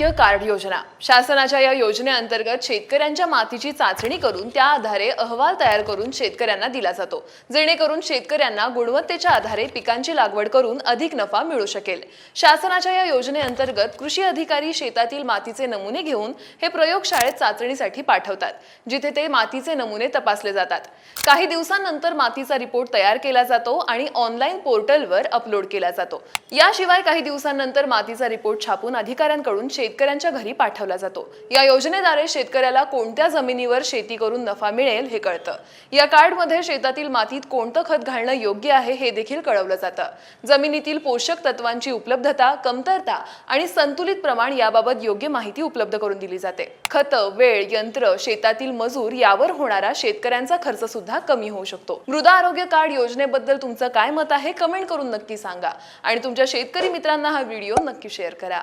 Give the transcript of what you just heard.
आरोग्य कार्ड योजना. शासनाच्या या योजनेअंतर्गत शेतकऱ्यांच्या मातीची चाचणी करून त्या आधारे अहवाल तयार करून शेतकऱ्यांना दिला जातो. जेणेकरून शेतकऱ्यांना गुणवत्तेच्या आधारे पिकांची लागवड करून अधिक नफा मिळू शकेल. शासनाच्या या योजनेअंतर्गत कृषी अधिकारी शेतातील मातीचे नमुने घेऊन हे प्रयोगशाळेत चाचणीसाठी पाठवतात जिथे ते मातीचे नमुने तपासले जातात. काही दिवसांनंतर मातीचा रिपोर्ट तयार केला जातो आणि ऑनलाईन पोर्टलवर अपलोड केला जातो. याशिवाय काही दिवसांनंतर मातीचा रिपोर्ट छापून अधिकाऱ्यांकडून शेतकऱ्यांच्या घरी पाठवला जातो. या योजनेद्वारे शेतकऱ्याला कोणत्या जमिनीवर शेती करून नफा मिळेल हे कळतं. या कार्डमध्ये शेतातील मातीत कोणतं खत घालणं योग्य आहे हे देखील कळवलं जातं. जमिनीतील पोषक तत्वांची उपलब्धता कमतरता आणि संतुलित प्रमाण याबाबत योग्य माहिती उपलब्ध करून दिली जाते. खतं वेळ यंत्र शेतातील मजूर यावर होणारा शेतकऱ्यांचा खर्च सुद्धा कमी होऊ शकतो. मृदा आरोग्य कार्ड योजनेबद्दल तुमचं काय मत आहे कमेंट करून नक्की सांगा. आणि तुमच्या शेतकरी मित्रांना हा व्हिडिओ नक्की शेअर करा.